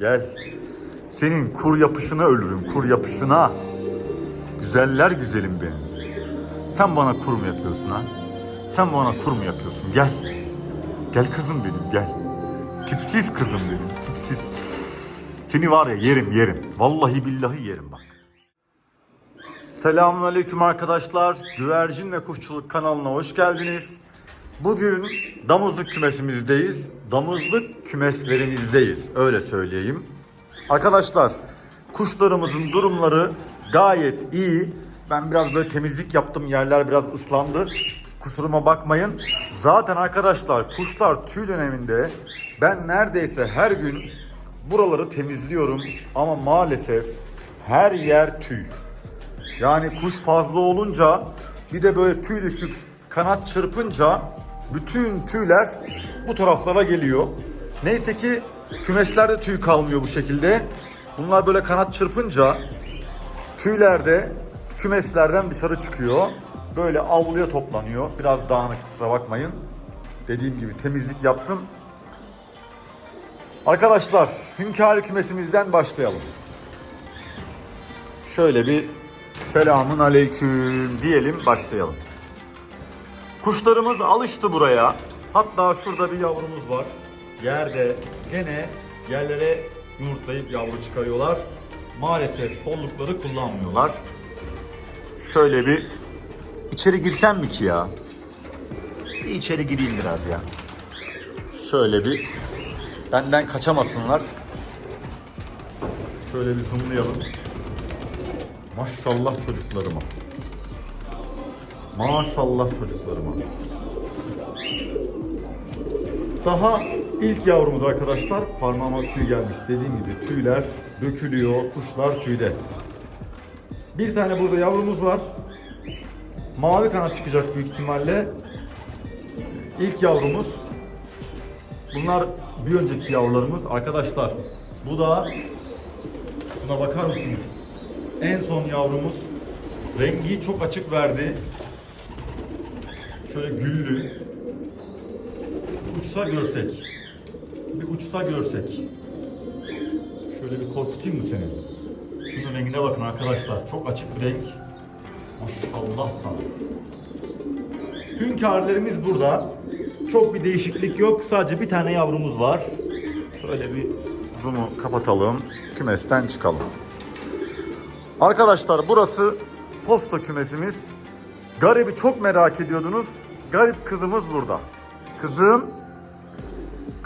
Gel. Senin kur yapışına ölürüm, kur yapışına. Güzeller güzelim benim. Sen bana kur mu yapıyorsun ha? Sen bana kur mu yapıyorsun? Gel. Gel kızım benim gel. Tipsiz kızım benim, tipsiz. Seni var ya yerim yerim. Vallahi billahi yerim bak. Selamünaleyküm arkadaşlar. Güvercin ve Kuşçuluk kanalına hoş geldiniz. Bugün damızlık kümesimizdeyiz. Damızlık kümeslerimizdeyiz. Öyle söyleyeyim. Arkadaşlar kuşlarımızın durumları gayet iyi. Ben biraz böyle temizlik yaptım. Yerler biraz ıslandı. Kusuruma bakmayın. Zaten arkadaşlar kuşlar tüy döneminde ben neredeyse her gün buraları temizliyorum. Ama maalesef her yer tüy. Yani kuş fazla olunca bir de böyle tüy döküp kanat çırpınca bütün tüyler bu taraflara geliyor. Neyse ki kümeslerde tüy kalmıyor bu şekilde. Bunlar böyle kanat çırpınca tüyler de kümeslerden dışarı çıkıyor. Böyle avluya toplanıyor. Biraz dağınık kusura bakmayın. Dediğim gibi temizlik yaptım. Arkadaşlar hünkârı kümesimizden başlayalım. Şöyle bir selamun aleyküm diyelim başlayalım. Kuşlarımız alıştı buraya. Hatta şurada bir yavrumuz var. Yerde gene yerlere yumurtlayıp yavru çıkarıyorlar. Maalesef follukları kullanmıyorlar. Şöyle bir içeri girsem mi ki ya? Bir içeri gireyim biraz ya. Şöyle bir benden kaçamasınlar. Şöyle bir zoomlayalım. Maşallah çocuklarıma. Maşallah çocuklarıma. Daha ilk yavrumuz arkadaşlar parmağıma tüy gelmiş. Dediğim gibi tüyler dökülüyor. Kuşlar tüyde. Bir tane burada yavrumuz var. Mavi kanat çıkacak büyük ihtimalle. İlk yavrumuz. Bunlar bir önceki yavrularımız. Arkadaşlar bu da Buna bakar mısınız? En son yavrumuz rengi çok açık verdi. Şöyle güllü. Uçsa görsek. Bir uçsa görsek. Şöyle bir korkutayım mı seni? Şunun rengine bakın arkadaşlar. Çok açık bir renk. Maşallah sana. Hünkârlarımız burada. Çok bir değişiklik yok. Sadece bir tane yavrumuz var. Şöyle bir zoom'u kapatalım. Kümesten çıkalım. Arkadaşlar burası posta kümesimiz. Garibi çok merak ediyordunuz. Garip kızımız burada. Kızım.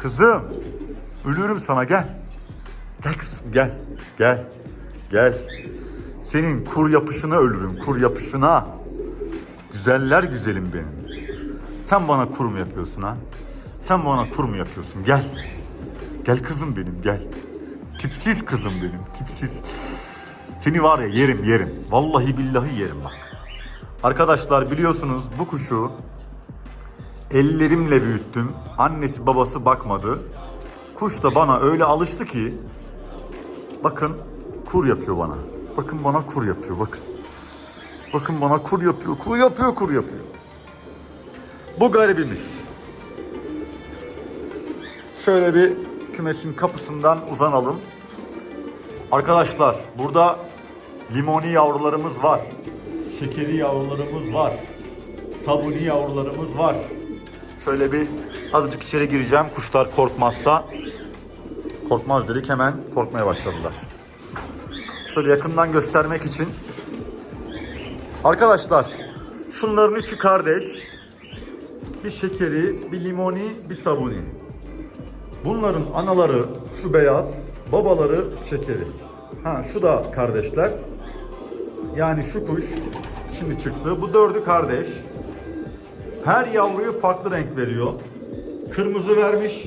Kızım. Ölürüm sana gel. Gel kızım gel. Gel. Gel. Senin kur yapışına ölürüm. Kur yapışına. Güzeller güzelim benim. Sen bana kur mu yapıyorsun ha? Sen bana kur mu yapıyorsun? Gel. Gel kızım benim gel. Tipsiz kızım benim tipsiz. Seni var ya yerim yerim. Vallahi billahi yerim bak. Arkadaşlar biliyorsunuz bu kuşu ellerimle büyüttüm. Annesi babası bakmadı. Kuş da bana öyle alıştı ki bakın kur yapıyor bana. Bakın bana kur yapıyor bakın. Bakın bana kur yapıyor, kur yapıyor, kur yapıyor. Bu garibimiz. Şöyle bir kümesin kapısından uzanalım. Arkadaşlar burada limoni yavrularımız var. Şekeri yavrularımız var. Sabuni yavrularımız var. Şöyle bir azıcık içeri gireceğim kuşlar korkmazsa. Korkmaz dedik hemen korkmaya başladılar. Şöyle yakından göstermek için. Arkadaşlar şunların üçü kardeş. Bir şekeri, bir limoni, bir sabuni. Bunların anaları şu beyaz, babaları şekeri. Ha şu da kardeşler. Yani şu kuş şimdi çıktı. Bu dördü kardeş. Her yavruyu farklı renk veriyor. Kırmızı vermiş,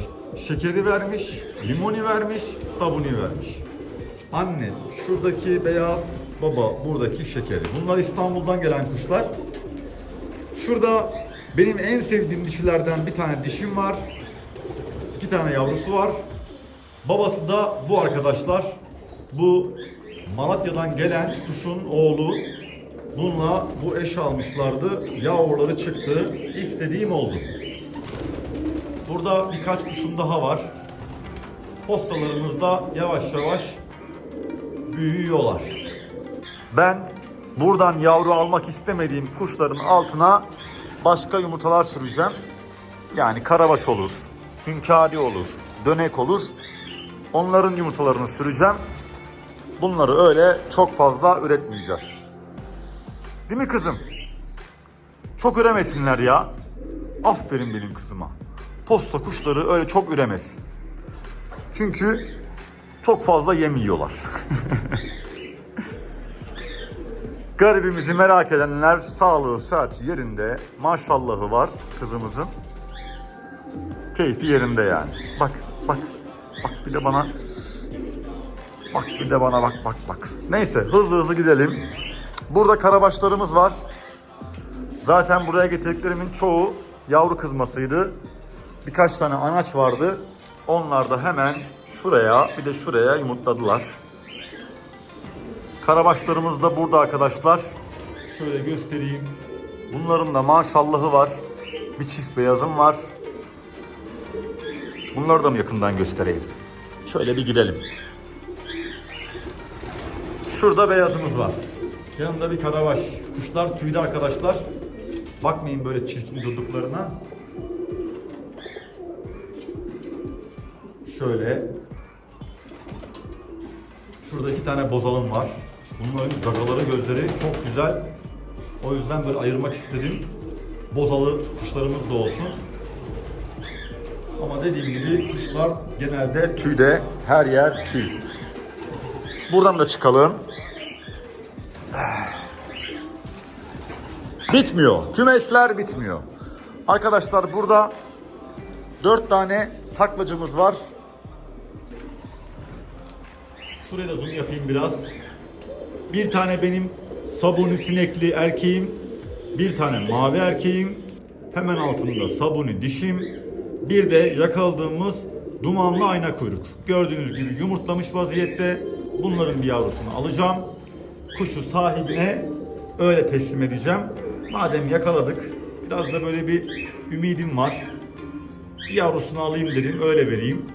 şekeri vermiş, limoni vermiş, sabuni vermiş. Anne şuradaki beyaz, baba buradaki şekeri. Bunlar İstanbul'dan gelen kuşlar. Şurada benim en sevdiğim dişilerden bir tane dişim var. İki tane yavrusu var. Babası da bu arkadaşlar. Bu Malatya'dan gelen kuşun oğlu. Bununla bu eş almışlardı. Yavruları çıktı. İstediğim oldu. Burada birkaç kuşum daha var. postalarımız da yavaş yavaş büyüyorlar. Ben buradan yavru almak istemediğim kuşların altına başka yumurtalar süreceğim. Yani karabaş olur, hünkâri olur, dönek olur. Onların yumurtalarını süreceğim. Bunları öyle çok fazla üretmeyeceğiz. Değil mi kızım? Çok üremesinler ya. Aferin benim kızıma. Posta kuşları öyle çok üremesin. Çünkü çok fazla yem yiyorlar. Garibimizi merak edenler sağlığı saati yerinde. Maşallahı var kızımızın. Keyfi yerinde yani. Bak bak bak bir de bana bak bir de bana bak bak bak. Neyse hızlı hızlı gidelim. Burada karabaşlarımız var. Zaten buraya getirdiklerimin çoğu yavru kızmasıydı. Birkaç tane anaç vardı. Onlar da hemen şuraya bir de şuraya yumurtladılar. Karabaşlarımız da burada arkadaşlar. Şöyle göstereyim. Bunların da maşallahı var. Bir çift beyazım var. Bunları da mı yakından göstereyim? Şöyle bir gidelim. Şurada beyazımız var. Yanında bir karabaş. Kuşlar tüylü arkadaşlar. Bakmayın böyle çirkin durduklarına. Şöyle. Şurada iki tane bozalım var. Bunların gagaları gözleri çok güzel. O yüzden böyle ayırmak istedim. Bozalı kuşlarımız da olsun. Ama dediğim gibi kuşlar genelde tüyde. Her yer tüy. Buradan da çıkalım. Bitmiyor. Kümesler bitmiyor. Arkadaşlar burada dört tane taklacımız var. Şuraya da zoom yapayım biraz. Bir tane benim sabuni sinekli erkeğim. Bir tane mavi erkeğim. Hemen altında sabuni dişim. Bir de yakaladığımız dumanlı ayna kuyruk. Gördüğünüz gibi yumurtlamış vaziyette. Bunların bir yavrusunu alacağım. Kuşu sahibine öyle teslim edeceğim. Madem yakaladık biraz da böyle bir ümidim var. Bir yavrusunu alayım dedim öyle vereyim.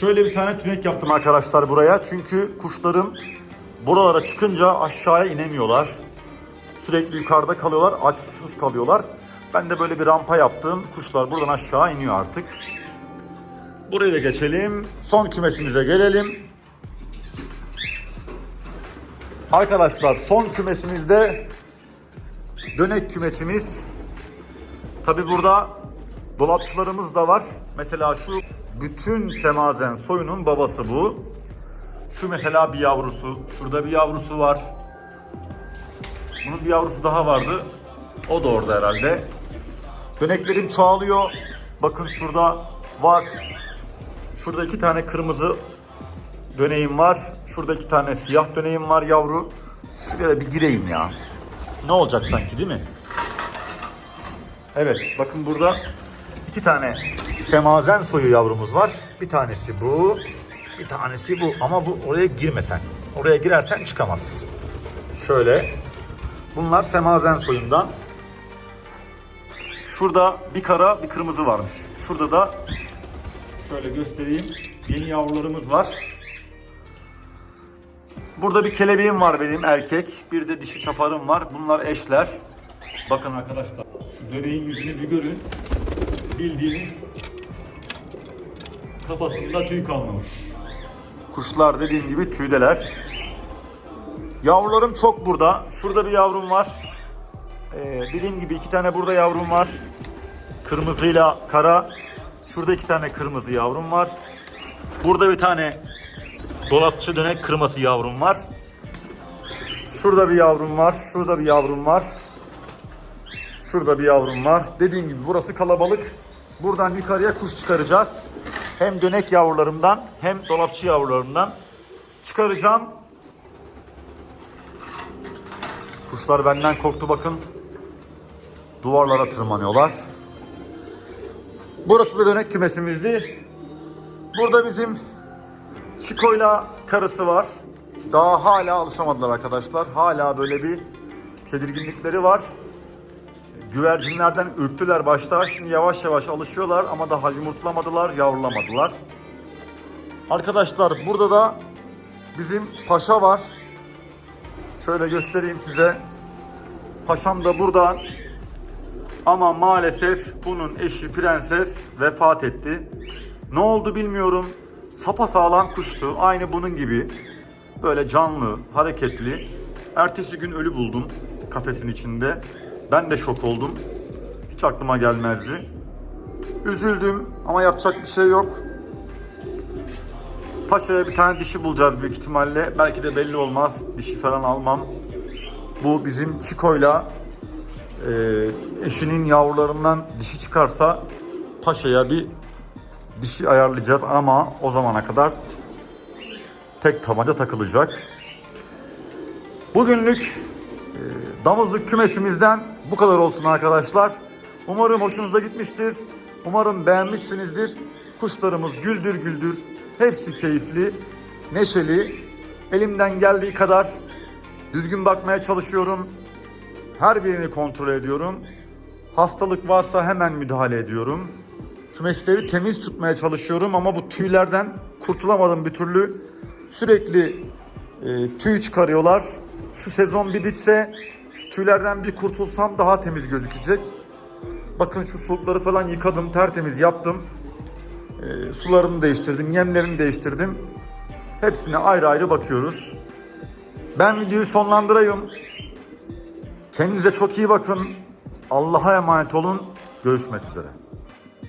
Şöyle bir tane tünek yaptım arkadaşlar buraya. Çünkü kuşlarım buralara çıkınca aşağıya inemiyorlar. Sürekli yukarıda kalıyorlar, aç kalıyorlar. Ben de böyle bir rampa yaptım. Kuşlar buradan aşağı iniyor artık. Burayı da geçelim. Son kümesimize gelelim. Arkadaşlar son kümesimizde dönek kümesimiz. Tabi burada dolapçılarımız da var. Mesela şu bütün semazen soyunun babası bu. Şu mesela bir yavrusu. Şurada bir yavrusu var. Bunun bir yavrusu daha vardı. O da orada herhalde. Döneklerim çoğalıyor. Bakın şurada var. Şurada iki tane kırmızı döneğim var. Şurada iki tane siyah döneğim var yavru. Şuraya da bir gireyim ya. Ne olacak sanki değil mi? Evet bakın burada iki tane semazen soyu yavrumuz var. Bir tanesi bu. Bir tanesi bu. Ama bu oraya girmesen. Oraya girersen çıkamaz. Şöyle. Bunlar semazen soyundan. Şurada bir kara bir kırmızı varmış. Şurada da şöyle göstereyim. Yeni yavrularımız var. Burada bir kelebeğim var benim erkek. Bir de dişi çaparım var. Bunlar eşler. Bakın arkadaşlar. Şu döneğin yüzünü bir görün. Bildiğiniz kafasında tüy kalmamış. Kuşlar dediğim gibi tüydeler. Yavrularım çok burada. Şurada bir yavrum var. Ee, dediğim gibi iki tane burada yavrum var. Kırmızıyla kara. Şurada iki tane kırmızı yavrum var. Burada bir tane dolapçı dönek kırması yavrum var. Şurada bir yavrum var. Şurada bir yavrum var. Şurada bir yavrum var. Dediğim gibi burası kalabalık. Buradan yukarıya kuş çıkaracağız. Hem dönek yavrularımdan hem dolapçı yavrularımdan çıkaracağım. Kuşlar benden korktu bakın. Duvarlara tırmanıyorlar. Burası da dönek kümesimizdi. Burada bizim Çiko'yla karısı var. Daha hala alışamadılar arkadaşlar. Hala böyle bir tedirginlikleri var. Güvercinlerden ürktüler başta. Şimdi yavaş yavaş alışıyorlar ama daha yumurtlamadılar, yavrulamadılar. Arkadaşlar burada da bizim paşa var. Şöyle göstereyim size. Paşam da burada. Ama maalesef bunun eşi prenses vefat etti. Ne oldu bilmiyorum. Sapa sağlam kuştu. Aynı bunun gibi. Böyle canlı, hareketli. Ertesi gün ölü buldum kafesin içinde. Ben de şok oldum. Hiç aklıma gelmezdi. Üzüldüm ama yapacak bir şey yok. Paşa'ya bir tane dişi bulacağız büyük ihtimalle. Belki de belli olmaz. Dişi falan almam. Bu bizim Çiko'yla e, eşinin yavrularından dişi çıkarsa Paşa'ya bir dişi ayarlayacağız ama o zamana kadar tek tabanca takılacak. Bugünlük e, damızlık kümesimizden bu kadar olsun arkadaşlar. Umarım hoşunuza gitmiştir. Umarım beğenmişsinizdir. Kuşlarımız güldür güldür. Hepsi keyifli, neşeli. Elimden geldiği kadar düzgün bakmaya çalışıyorum. Her birini kontrol ediyorum. Hastalık varsa hemen müdahale ediyorum. Kümesleri temiz tutmaya çalışıyorum ama bu tüylerden kurtulamadım bir türlü. Sürekli e, tüy çıkarıyorlar. Şu sezon bir bitse şu tüylerden bir kurtulsam daha temiz gözükecek. Bakın şu sulukları falan yıkadım, tertemiz yaptım. E, sularını değiştirdim, yemlerini değiştirdim. Hepsine ayrı ayrı bakıyoruz. Ben videoyu sonlandırayım. Kendinize çok iyi bakın. Allah'a emanet olun. Görüşmek üzere.